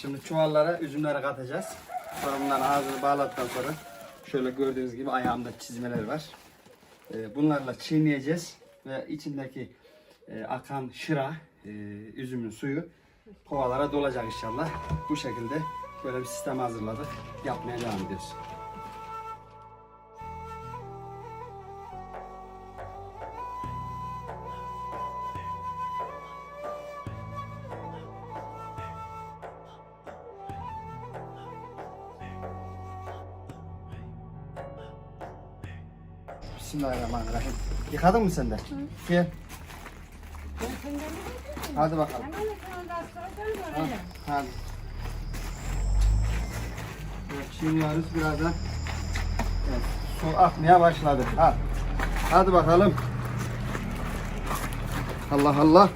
Şimdi çuvallara üzümleri katacağız. Sonra bunların ağzını bağladıktan sonra şöyle gördüğünüz gibi ayağımda çizmeler var. Ee, bunlarla çiğneyeceğiz ve içindeki e, akan şıra, e, üzümün suyu kovalara dolacak inşallah. Bu şekilde böyle bir sistem hazırladık. Yapmaya devam ediyoruz. Bismillahirrahmanirrahim. Yıkadın mı sen de? Gel. Hadi bakalım. Ha, hadi. Evet, çiğniyoruz birazdan. Evet, su akmaya başladı. Ha. Hadi bakalım. Allah Allah.